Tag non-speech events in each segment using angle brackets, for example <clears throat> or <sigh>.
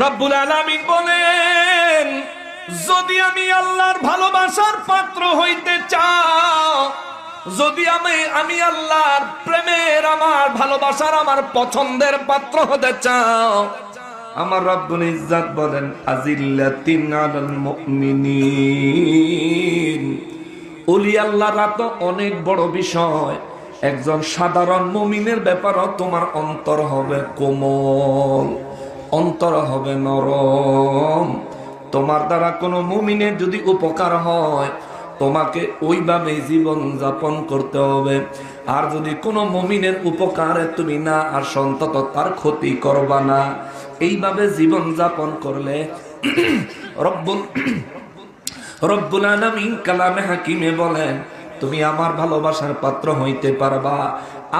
রব্বুল আলামিন বলেন, যদি আমি আল্লাহর ভালোবাসার পাত্র হইতে চাও, যদি আমি আমি আল্লাহর প্রেমের, আমার ভালোবাসার, আমার পছন্দের পাত্র হতে চাও, আমার রব্বুল ইজ্জাত বলেন, আজিল্লাতিন আলাল মুমিনিন। ওলি আল্লাহরা তো অনেক বড় বিষয়। একজন সাধারণ মুমিনের ব্যাপারও তোমার অন্তর হবে কোমল। অন্তর হবে নরম। তোমার দ্বারা কোনো মুমিনের যদি উপকার হয়, তোমাকে ওইভাবে জীবন যাপন করতে হবে। আর যদি কোনো মমিনের উপকারে তুমি না আর সন্তত তার ক্ষতি করবা না। এইভাবে জীবন যাপন করলে <clears throat> রব্বুল <clears throat> রব্বুল আলামিন কালামে হাকিমে বলেন তুমি আমার ভালোবাসার পাত্র হইতে পারবা।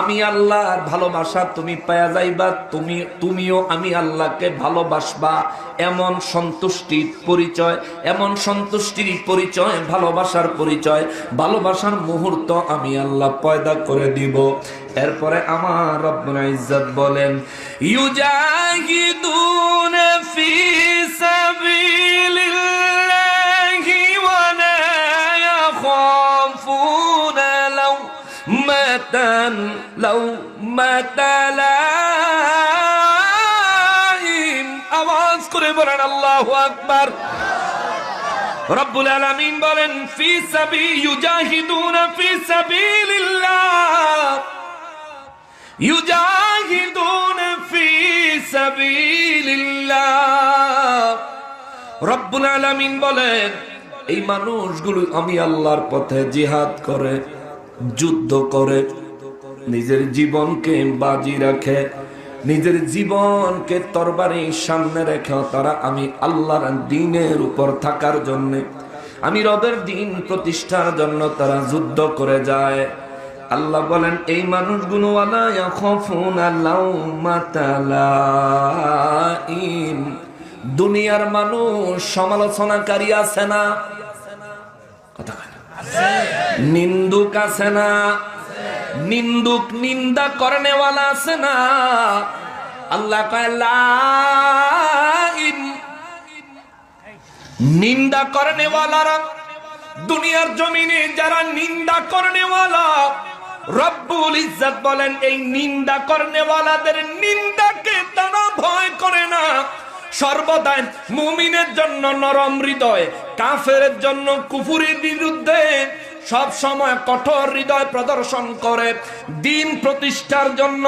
আমি আল্লাহর ভালোবাসা তুমি পায়া যাইবা, তুমি, তুমিও আমি আল্লাহকে ভালোবাসবা। এমন সন্তুষ্টির পরিচয়, এমন সন্তুষ্টির পরিচয়, ভালোবাসার পরিচয়, ভালোবাসার মুহূর্ত আমি আল্লাহ পয়দা করে দিব। এরপরে আমার রব্বুল ইজ্জত বলেন ইউজাহিদুন متى لو متى لائم আওয়াজ করে বলেন আল্লাহু আকবার রব্বুল আলামিন বলেন ফি সাবি ইউজাহিদুনা ফি সাবিলিল্লাহ ইউজাহিদুনা ফি সাবিলিল্লাহ রব্বুল আলামিন বলেন এই মানুষগুলো আমি আল্লাহর পথে জিহাদ করে যুদ্ধ করে। নিজের জীবনকে বাজি রাখে। নিজের জীবনকে তরবারির সামনে রেখে তারা আমি আল্লাহর দিনের উপর থাকার জন্য, আমি রবের দিন প্রতিষ্ঠার জন্য তারা যুদ্ধ করে যায়। আল্লাহ বলেন, এই মানুষগুলো দুনিয়ার মানুষ সমালোচনাকারী আছে না? কথা। নিন্দুক আছে না? নিন্দুক নিন্দা করনেওয়ালা আছে না? আল্লাহ লাইম নিন্দা করনেওয়ালারা দুনিয়ার জমিনে যারা নিন্দা করনেওয়ালা, রব্বুল ইজ্জত বলেন, এই নিন্দা করনেওয়ালাদের নিন্দাকে তারা ভয় করে না। সর্বদাই মুমিনের জন্য নরম হৃদয় কাফের জন্য কুফুরির বিরুদ্ধে সব সময় কঠোর হৃদয় প্রদর্শন করে। দিন প্রতিষ্ঠার জন্য,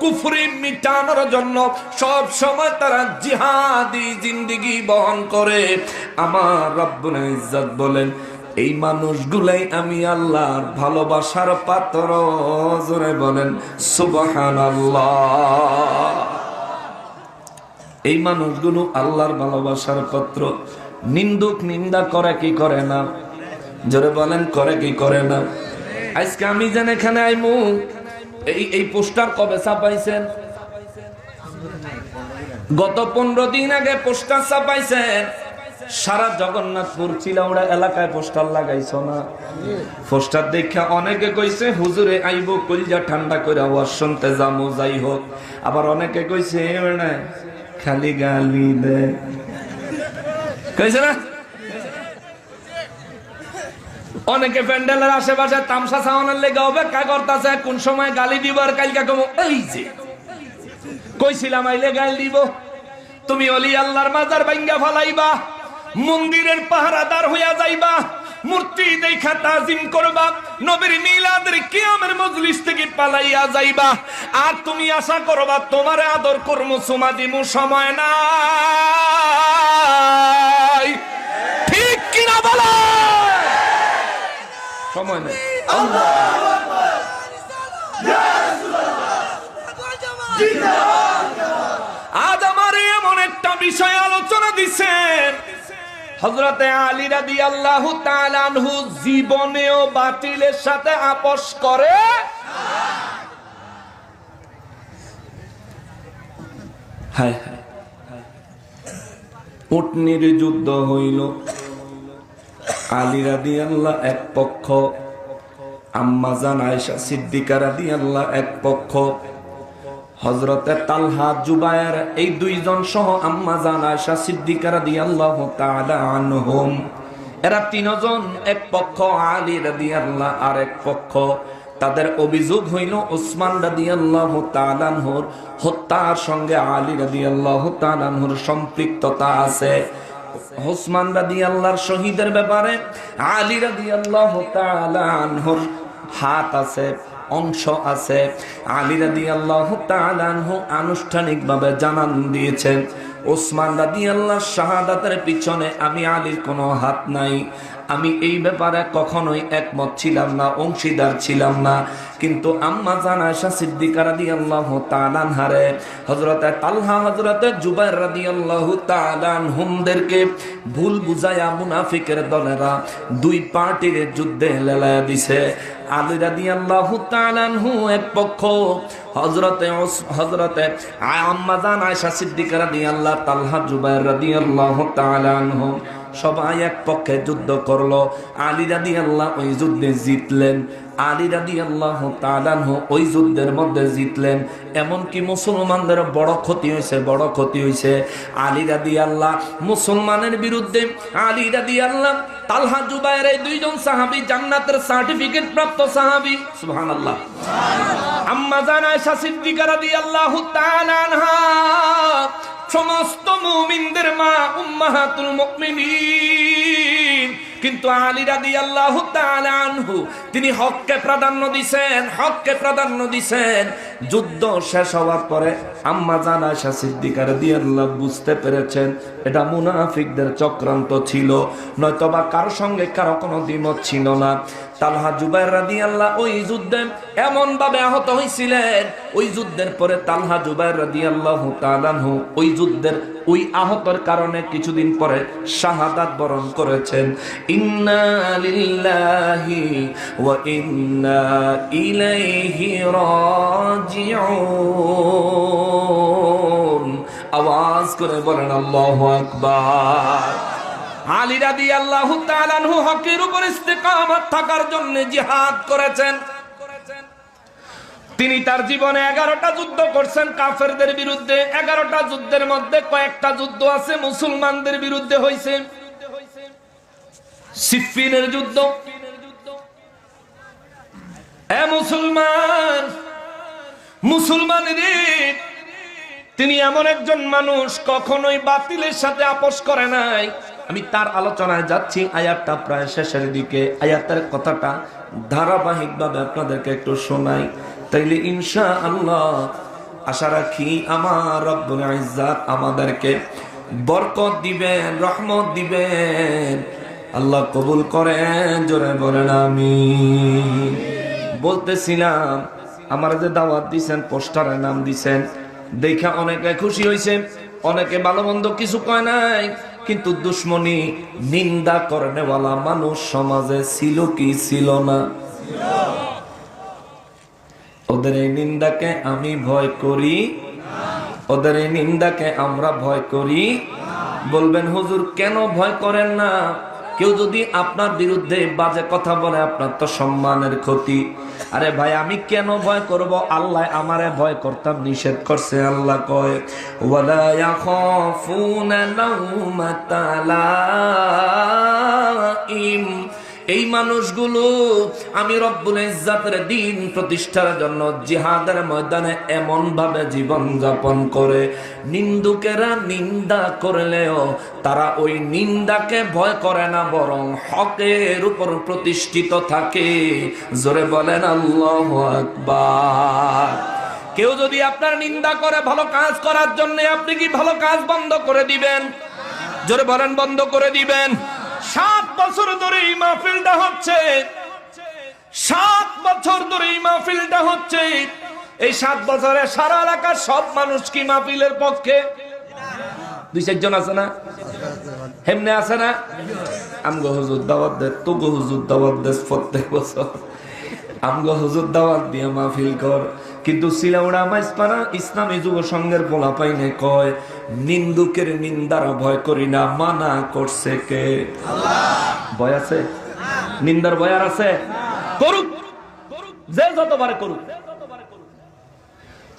কুফরি মিটানোর জন্য সব সময় তারা জিহাদি জিন্দিগি বহন করে। আমার রব্বুল ইজ্জত বলেন, এই মানুষগুলাই আমি আল্লাহর ভালোবাসার পাত্র, জোরে বলেন, সুবহানাল্লাহ। এই মানুষগুলো আল্লাহর ভালোবাসার পত্র। নিন্দুক নিন্দা করে কি করে না? জোরে বলেন, করে কি করে না? আজকে আমি যেন এখানে আইমু। এই এই পোস্টার কবে ছাপাইছেন? গত পনেরো দিন আগে পোস্টার ছাপাইছেন। সারা জগন্নাথপুর চিলাউড়া এলাকায় পোস্টার লাগাইছ না? পোস্টার দেখা অনেকে কইছে, হুজুরে, আইব, কলিজা ঠান্ডা করে আওয়াজ শুনতে যামু যাই হোক আবার অনেকে কইছে খালি গালি দে। কইছে না? অনেকে প্যান্ডেলের আশেপাশে তামসা ছাওয়ানোর লেগে অপেক্ষা করতেছে, কোন সময় গালি দিব আর কালকে কম? এই যে, কইছিলাম, আইলে গাল দিব। তুমি অলি আল্লাহর মাজার ভাঙ্গা ফালাইবা। মন্দিরের পাহারাদার হইয়া যাইবা, মূর্তি দেখা তাজিম করবা, নবীর মিলাদের কিয়ামের মজলিস থেকে পালাইয়া যাইবা। আর তুমি আশা করবা তোমার আদর কর্ম সুমা দিমু সময় নাই। ঠিক কিনা বলো? সময় আজ আমার এমন একটা বিষয় আলোচনা দিচ্ছেন হজরতে আলী রাদি আল্লাহ তালানহু জীবনেও বাতিলের সাথে আপোষ করে হায় উটনির যুদ্ধ হইল। আলী রাদি আল্লাহ এক পক্ষ, আম্মা জান আয়েশা সিদ্দিকা রাদি আল্লাহ এক পক্ষ। হজরতে তালহা জুবায়ের এই দুইজন সহ আম্মা জান আয়সা সিদ্দিকা রাদিয়াল্লাহু তাআলা আনহুম। এরা তিনজন, এক পক্ষ আলী রাদিয়াল্লাহ, আর এক পক্ষ তাদের অভিযোগ হইল ওসমান রাদিয়াল্লাহু তাআলার হত্যার সঙ্গে আলী রাদিয়াল্লাহু তাআলার সম্পৃক্ততা আছে। ওসমান রাদিয়াল্লাহর শহীদের ব্যাপারে আলী রাদিয়াল্লাহু তাআলা আনহুর হাত আছে। অংশ আছে। আলী রাদি আল্লাহ আনুষ্ঠানিকভাবে জানান দিয়েছেন, ওসমান রাদি আল্লাহ শাহাদাতের পিছনে আমি আলীর কোনো হাত নাই। আমি এই ব্যাপারে কখনোই একমত ছিলাম না, অংশীদার ছিলাম না। কিন্তু আম্মা জানা আয়সা সিদ্দিকা রাদি আল্লাহ তালান হারে হজরতে তালহা হজরতে জুবাইর রাদি আল্লাহ তালান হুমদেরকে ভুল বুঝাইয়া মুনাফিকের দলেরা দুই পার্টির যুদ্ধে লেলায়া দিছে। এক পক্ষ সবাই এক পক্ষে যুদ্ধ করল। আলী রাদি আল্লাহ ওই যুদ্ধে জিতলেন। আলী রাদি আল্লাহ তালানহ ওই যুদ্ধের মধ্যে জিতলেন। এমনকি মুসলমানদের বড় ক্ষতি হয়েছে, বড় ক্ষতি হয়েছে। আলী রাদি আল্লাহ মুসলমানের বিরুদ্ধে আলী রাদি আল্লাহ তালহা জুবাইর এই দুইজন সাহাবী জান্নাতের সার্টিফিকেট প্রাপ্ত সাহাবী। সুবহানাল্লাহ। আম্মা জানায় সিদ্দিকা রাদিয়াল্লাহু তাআলা আনহা। সমস্ত মুমিনদের মা উম্মাহাতুল মুমিনিন। কিন্তু আলী রাদিয়াল্লাহু তাআলা আনহু, তিনি হককে প্রাধান্য দিবেন হককে প্রাধান্য দিবেন যুদ্ধ শেষ হওয়ার পরে আম্মা জান আয়েশা সিদ্দিকা রাদিয়াল্লাহু বুঝতে পেরেছেন এটা মুনাফিকদের চক্রান্ত ছিল। নয়তোবা কারও সঙ্গে কারও কোনো দ্বিমত ছিল না। তালহা জুবাইর রাদিয়াল্লাহ ওই যুদ্ধে এমন ভাবে আহত হয়েছিলেন ওই যুদ্ধের পরে তালহা জুবাইর রাদিয়াল্লাহু তাআলাহু ওই যুদ্ধের ওই আহতের কারণে কিছুদিন পরে শাহাদাত বরণ করেছেন। ইন্না লিল্লাহি ওয়া ইন্না ইলাইহি রাজিউন। আওয়াজ করে বলেন, আল্লাহু আকবার। আলী রাদি আল্লাহ হকের উপর ইস্তেকামত থাকার জন্য জিহাদ করেছেন। তিনি তার জীবনে এগারোটা যুদ্ধ করছেন কাফেরদের বিরুদ্ধে। এগারোটা যুদ্ধের মধ্যে কয়েকটা যুদ্ধ আছে, মুসলমানদের বিরুদ্ধে হয়েছে সিফিনের যুদ্ধ। এ মুসলমান মুসলমানের তিনি এমন একজন মানুষ কখনোই বাতিলের সাথে আপোষ করে নাই। আমি তার আলোচনায় যাচ্ছি, আয়াতটা প্রায় শেষের দিকে। আয়াতের কথাটা ধারাবাহিকভাবে আপনাদেরকে একটু শোনাই। তাইলে ইনশা আল্লাহ আশা রাখি আমার আমাদেরকে বরকত দিবেন, রহমত দিবেন। আল্লাহ কবুল করেন, জোরে বলেন আমি বলতেছিলাম, আমার যে দাওয়াত দিছেন, পোস্টারের নাম দিছেন দেখা অনেকে খুশি হয়েছে অনেকে ভালো মন্দ কিছু কয় নাই, কিন্তু দুশ্মনী নিন্দা করেনেওয়ালা মানুষ সমাজে ছিল কি ছিল না? ওদের এই নিন্দাকে আমি ভয় করি, ওদের এই নিন্দাকে আমরা ভয় করি। বলবেন, হুজুর, কেন ভয় করেন না? কেউ যদি আপনার বিরুদ্ধে বাজে কথা বলে, আপনার তো সম্মানের ক্ষতি। আরে ভাই, আমি কেন ভয় করব? আল্লাহ আমারে ভয় করতাম নিষেধ করছে, আল্লাহ কয়, ওয়ালা ইয়াখাফুনা এই মানুষগুলো আমি রব্বুল ইজ্জাতের দিন প্রতিষ্ঠার জন্য জিহাদের ময়দানে এমন ভাবে জীবন যাপন করে। নিন্দুকেরা নিন্দা করলেও তারা ওই নিন্দাকে ভয় করে না, বরং হকের উপর প্রতিষ্ঠিত থাকে। জোরে বলেন, আল্লাহ আকবার। কেউ যদি আপনার নিন্দা করে ভালো কাজ করার জন্য আপনি কি ভালো কাজ বন্ধ করে দিবেন? জোরে বলেন, বন্ধ করে দিবেন। সাত বছর ধরে এই মাহফিলটা হচ্ছে। সাত বছর ধরে এই মাহফিলটা হচ্ছে। এই সাত বছরে সারা এলাকার সব মানুষ কি মাহফিলের পক্ষে? না? ইসলামী যুব পোলা পাইনে কয়, নিন্দুকের নিন্দারা ভয় করি না, মানা করছে কে? ভয় আছে? নিন্দার ভয় আর আছে? করুক। যে যতবারে করুক।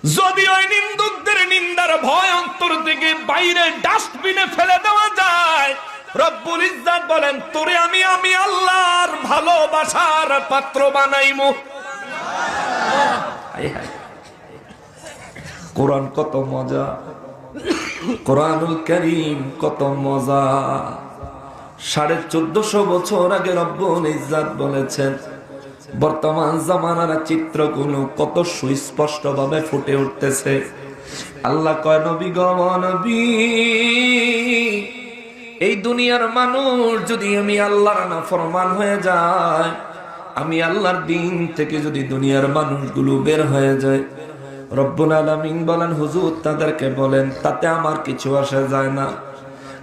যদি ওই নিন্দুকদের নিন্দার ভয় অন্তর থেকে বাইরে ডাস্টবিনে ফেলে দেওয়া যায়, রব্বুল ইজ্জাত বলেন, তোরে আমি আমি আল্লাহর ভালোবাসার পাত্র বানাইমু। কোরআন কত মজা। কোরআনুল করিম কত মজা। সাড়ে চোদ্দশো বছর আগে রব্বুল বলেছেন, বর্তমান জামানার চিত্রগুলো কত সুস্পষ্ট ভাবে ফুটে উঠতেছে। আল্লাহ কয়, নবী এই দুনিয়ার মানুষ যদি আমি আল্লাহর না ফরমান হয়ে যায়, আমি আল্লাহর দিন থেকে যদি দুনিয়ার মানুষগুলো বের হয়ে যায়, রব্বুল আলামিন বলেন, হুজুর তাদেরকে বলেন, তাতে আমার কিছু আসা যায় না।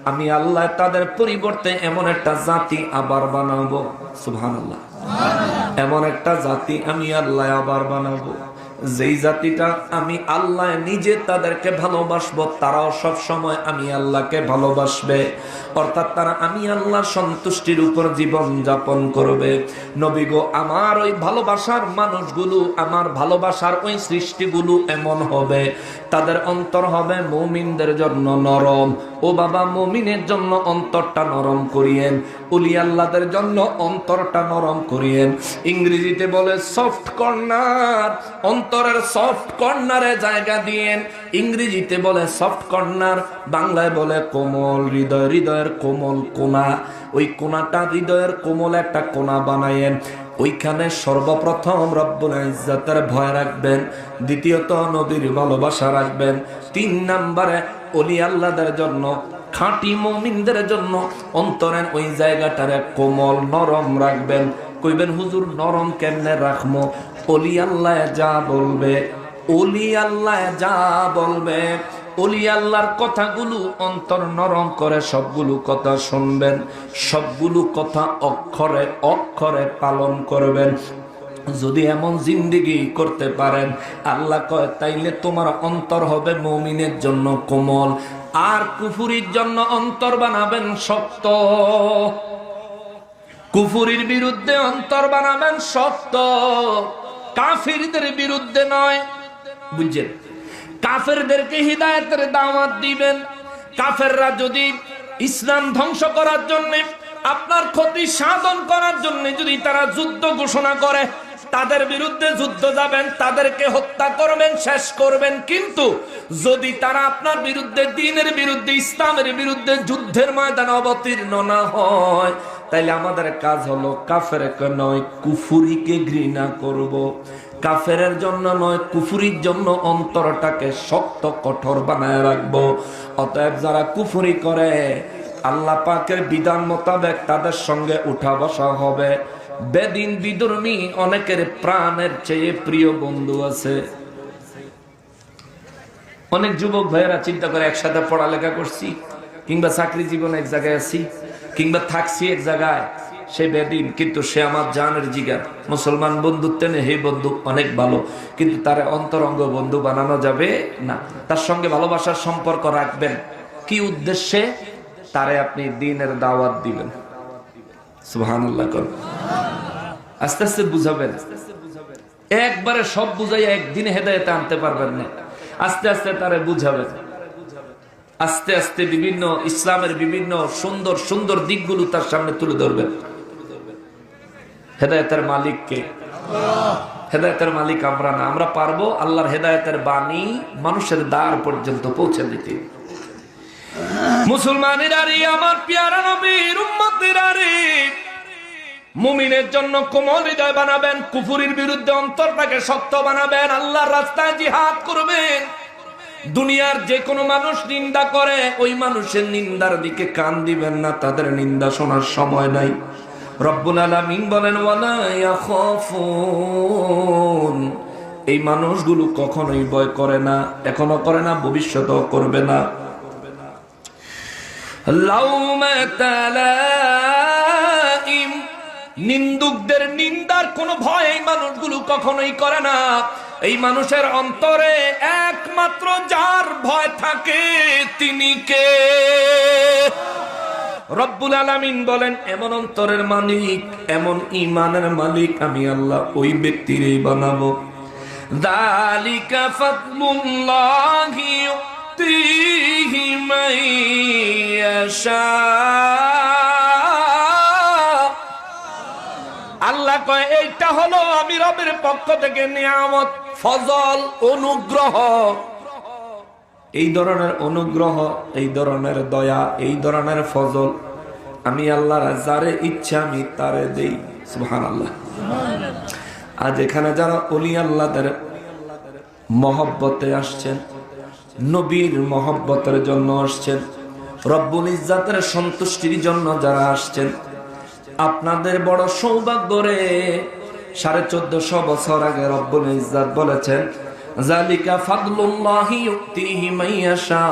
আমি আল্লাহ তাদের পরিবর্তে এমন একটা জাতি আবার বানাবো। সুবহানাল্লাহ। এমন একটা জাতি আমি আল্লাহ আবার বানাবো। যেই জাতিটা আমি আল্লাহ নিজে তাদেরকে ভালোবাসবো, তারাও সব সময় আমি আল্লাহকে ভালোবাসবে। অর্থাৎ তারা আমি আল্লাহর সন্তুষ্টির উপর জীবন যাপন করবে। নবী গো, আমার ওই ভালোবাসার মানুষগুলো, আমার ভালোবাসার ওই সৃষ্টিগুলো এমন হবে। তাদের অন্তর হবে মৌমিনদের জন্য নরম। ও বাবা, মমিনের জন্য অন্তরটা নরম করিয়েন। উলি আল্লাদের জন্য অন্তরটা নরম করিয়েন। ইংরেজিতে বলে সফট কর্নার অন্তরের সফট কর্নারে জায়গা দিয়েন। ইংরেজিতে বলে সফট কর্নার বাংলায় বলে কোমল হৃদয় হৃদয় হৃদয়ের কোমল কোনা। ওই কোনাটা হৃদয়ের কোমল একটা কোনা বানায়েন। ওইখানে সর্বপ্রথম রব্বুল ইজ্জাতের ভয় রাখবেন। দ্বিতীয়ত নদীর ভালোবাসা রাখবেন। তিন নম্বরে অলি আল্লাহদের জন্য, খাঁটি মমিনদের জন্য অন্তরের ওই জায়গাটারে কোমল নরম রাখবেন। কইবেন, হুজুর, নরম কেমনে রাখব অলি আল্লাহ যা বলবে, অলি আল্লাহ যা বলবে। অলি আল্লাহর কথাগুলো অন্তর নরম করে সবগুলো কথা শুনবেন, সবগুলো কথা অক্ষরে অক্ষরে পালন করবেন। যদি এমন জিন্দিগি করতে পারেন, আল্লাহ কয়, তাইলে তোমার অন্তর হবে মমিনের জন্য কোমল, আর কুফুরির জন্য অন্তর বানাবেন শক্ত। কুফুরির বিরুদ্ধে অন্তর বানাবেন শক্ত, কাফিরদের বিরুদ্ধে নয়। বুঝছেন? কাফেরদেরকে হৃদায়তের দাওয়াত দিবেন কাফেররা যদি ইসলাম ধ্বংস করার জন্য, আপনার ক্ষতি সাধন করার জন্য যদি তারা যুদ্ধ ঘোষণা করে, তাদের বিরুদ্ধে যুদ্ধ যাবেন, তাদেরকে হত্যা করবেন, শেষ করবেন কিন্তু যদি তারা আপনার বিরুদ্ধে, দিনের বিরুদ্ধে, ইসলামের বিরুদ্ধে যুদ্ধের ময়দানে অবতীর্ণ না হয়, তাইলে আমাদের কাজ হলো কাফেরকে নয়, কুফুরিকে ঘৃণা করব। কাফেরের জন্য নয়, কুফুরির জন্য অন্তরটাকে শক্ত, কঠোর বানায় রাখব। অতএব যারা কুফুরি করে, আল্লাহ পাকের বিধান মোতাবেক তাদের সঙ্গে উঠা বসা হবে। বেদিন বিদুর্মী অনেকের প্রাণের চেয়ে প্রিয় বন্ধু আছে। অনেক যুবক ভাইয়েরা চিন্তা করে, একসাথে পড়ালেখা করছি, কিংবা চাকরি জীবনে এক জায়গায় আছি, কিংবা থাকছি এক জায়গায়। সে বেদিন, কিন্তু সে আমার জানের জিগার মুসলমান বন্ধুত্ব নেই হে বন্ধু, অনেক ভালো। কিন্তু তার অন্তরঙ্গ বন্ধু বানানো যাবে না। তার সঙ্গে ভালোবাসার সম্পর্ক রাখবেন। কি উদ্দেশ্যে? তারে আপনি দিনের দাওয়াত দিবেন। আস্তে আস্তে বুঝাবেন। একবারে সব বুঝাই একদিনে হেদায়েতে আনতে পারবেন না। আস্তে আস্তে তারে বুঝাবেন। আস্তে আস্তে বিভিন্ন ইসলামের বিভিন্ন সুন্দর সুন্দর দিকগুলো তার সামনে তুলে ধরবেন। হেদায়তের মালিককে। হেদায়তের মালিক আমরা না। আমরা পারব আল্লাহর হেদায়তের বাণী মানুষের দ্বার পর্যন্ত পৌঁছে দিতে। আরে মুমিনের জন্য কোমল বানাবেন, কুফুরির বিরুদ্ধে অন্তরটাকে শক্ত বানাবেন, আল্লাহর রাস্তায় দুনিয়ার যে কোনো মানুষ নিন্দা করে, ওই মানুষের নিন্দার দিকে কান দিবেন না, তাদের নিন্দা শোনার সময় নাই। রব্বুল আলামিন বলেন এই মানুষগুলো কখনোই ভয় করে না, এখনও করে না, ভবিষ্যতেও করবে না। নিন্দুকদের নিন্দার কোনো ভয় এই মানুষগুলো কখনোই করে না। এই মানুষের অন্তরে একমাত্র যার ভয় থাকে তিনি কে? রব্বুল আলামিন বলেন, এমন অন্তরের মালিক, এমন ইমানের মালিক আমি আল্লাহ ওই ব্যক্তিরই বানাবো। মান আল্লাহ কয়, এইটা হলো আমি রবের পক্ষ থেকে নিয়ামত, ফজল, অনুগ্রহ। এই ধরনের অনুগ্রহ, এই ধরনের দয়া, এই ধরনের ফজল আমি আল্লাহর যারে ইচ্ছা আমি তারে দেই। সুহান আল্লাহ আজ এখানে যারা অলি আল্লাহদের মহব্বতে আসছেন, নবীর মহব্বতের জন্য আসছেন, রব্বুল ইজ্জাতের সন্তুষ্টির জন্য যারা আসছেন, আপনাদের বড় সৌভাগ্য রে, সাড়ে চোদ্দশো বছর আগে রব্বুল ইজ্জাত বলেছেন জালিকা ফাদলুল্লাহি ইউতিহি মাইয়াশা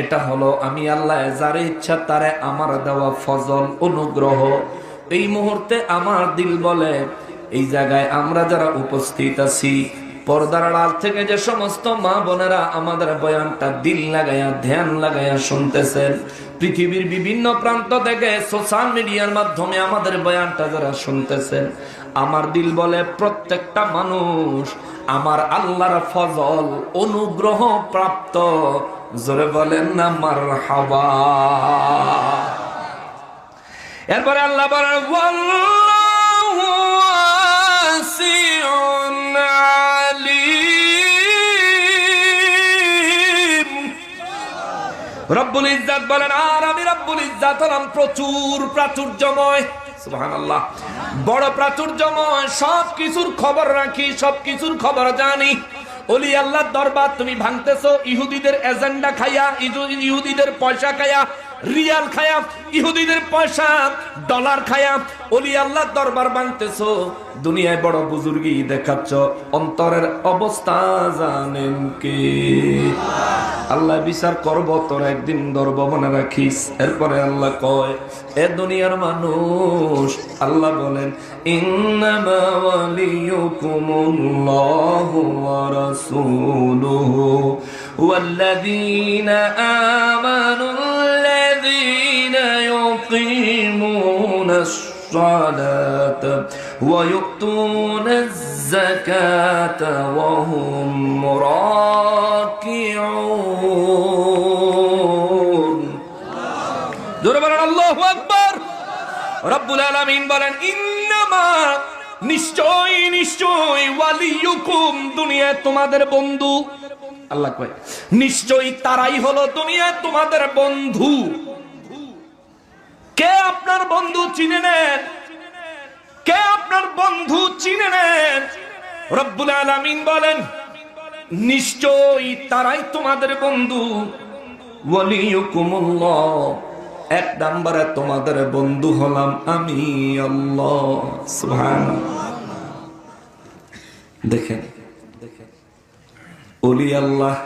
এটা হলো আমি আল্লাহ যার ইচ্ছা তারে আমার দেওয়া ফজল, অনুগ্রহ। এই মুহূর্তে আমার দিল বলে, এই জায়গায় আমরা যারা উপস্থিত আছি, পর্দার আড়াল থেকে যে সমস্ত মা বোনেরা আমাদের বয়ানটা দিল লাগাইয়া ধ্যান লাগাইয়া শুনতেছেন, পৃথিবীর বিভিন্ন প্রান্ত থেকে সোশ্যাল মিডিয়ার মাধ্যমে আমাদের বয়ানটা যারা শুনতেছেন আমার দিল বলে প্রত্যেকটা মানুষ, আমার আল্লাহর ফজল অনুগ্রহ প্রাপ্ত। জোরে বলেন না মার হাবা এরপরে আল্লাহ বলেন। রব্বুল ইজ্জাত বলেন, আর আমি রব্বুল হলাম প্রচুর প্রাচুর্যময়। সুবহানাল্লাহ। বড় প্রাচুর্যময় সব কিছুর খবর রাখি সব কিছুর খবর জানি। অলি আল্লাহর দরবার, তুমি ভাঙতেছো, ইহুদিদের এজেন্ডা ইহু- ইহুদিদের পয়সা খাইয়া, রিয়াল খায়া ইহুদিদের পয়সা, ডলার খায়া ওলি আল্লাহ দরবার ভাঙতেছো দুনিয়ায় বড় বুজুর্গি দেখাচ্ছ, অন্তরের অবস্থা জানেন কে? আল্লাহ বিচার করব, তোর একদিন ধরব মনে রাখিস। এরপরে আল্লাহ কয়, এ দুনিয়ার মানুষ, আল্লাহ বলেন, ইন্নামা ওয়ালিয়ুকুমুল্লাহু ওয়া রাসূলুহু ওয়াল্লাযীনা আমানু আল্লাযীনা ইউকিমুনাস الصلاة ويؤتون الزكاة وهم راكعون জোরে বলেন আল্লাহু আকবার রব্বুল আলামিন বলেন ইন্নামা নিশ্চয় নিশ্চয় ওয়ালিয়ুকুম দুনিয়ায় তোমাদের বন্ধু আল্লাহ কয় নিশ্চয়ই তারাই হলো দুনিয়ায় তোমাদের বন্ধু কে আপনার বন্ধু চিনে নেন? কে আপনার বন্ধু চিনে নেন? রব্বুল আলামিন বলেন, নিশ্চয়ই তারাই তোমাদের বন্ধু। ওয়ালিয়ুকুমুল্লাহ, এক নম্বরে তোমাদের বন্ধু হলাম আমি, আল্লাহ। দেখেন ওলি আল্লাহ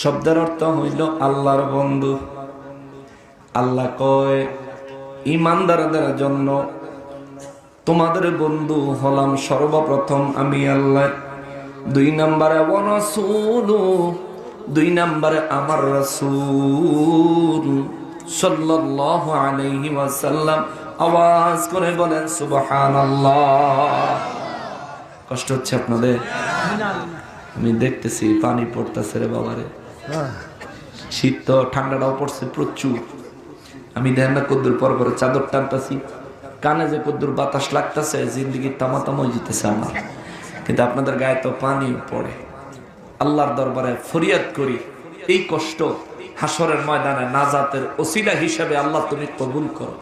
শব্দের অর্থ হইল আল্লাহর বন্ধু। আল্লাহ কয় ইমানদারদের জন্য তোমাদের বন্ধু হলাম সর্বপ্রথম আমি আল্লাহ। দুই নম্বরে, ওয়ারাসূলু দুই নম্বরে, আমার রাসূল সাল্লাল্লাহু আলাইহি আওয়াজ করে বলেন, সুবহানাল্লাহ। কষ্ট হচ্ছে আপনাদের? আমি দেখতেছি পানি পড়তেছে রে বাবারে। শীত তো, ঠান্ডাটাও পড়ছে প্রচুর। আমি দেন না কদ্দুর পর পরে চাদর টানতেছি। কানে যে কদ্দুর বাতাস লাগতেছে জিন্দগি তামাতাম জিতেছে আমার। কিন্তু আপনাদের গায়ে তো পানি পড়ে। আল্লাহর দরবারে ফরিয়াদ করি এই কষ্ট হাসরের ময়দানে নাজাতের ওসিলা হিসাবে আল্লাহ তুমি কবুল করো।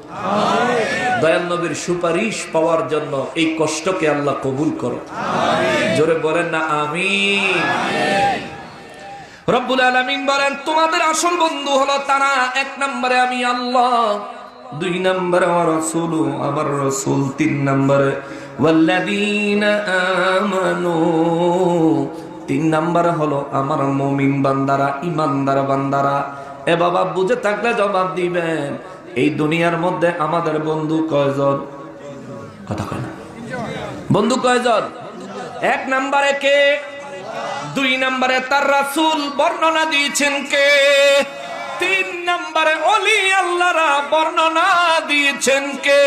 দয়াল নবীর সুপারিশ পাওয়ার জন্য এই কষ্টকে আল্লাহ কবুল করো। জোরে বলেন না আমিন। রব্বুল আলামিন বলেন, তোমাদের আসল বন্ধু হলো তারা। এক নম্বরে আমি আল্লাহ, দুই নম্বরে আমার রসুল আমার রসুল, তিন নম্বরে তিন নম্বরে হলো আমার মমিন বান্দারা ইমানদার বান্দারা। এ বাবা, বুঝে থাকলে জবাব দিবেন, এই দুনিয়ার মধ্যে আমাদের বন্ধু কয়জন? কথা কয় না। বন্ধু কয়জন? এক নম্বরে কে? দুই নম্বরে তার রাসুল বর্ণনা দিয়েছেন কে? তিন নম্বরে অলি আল্লাহরা বর্ণনা দিয়েছেন কে?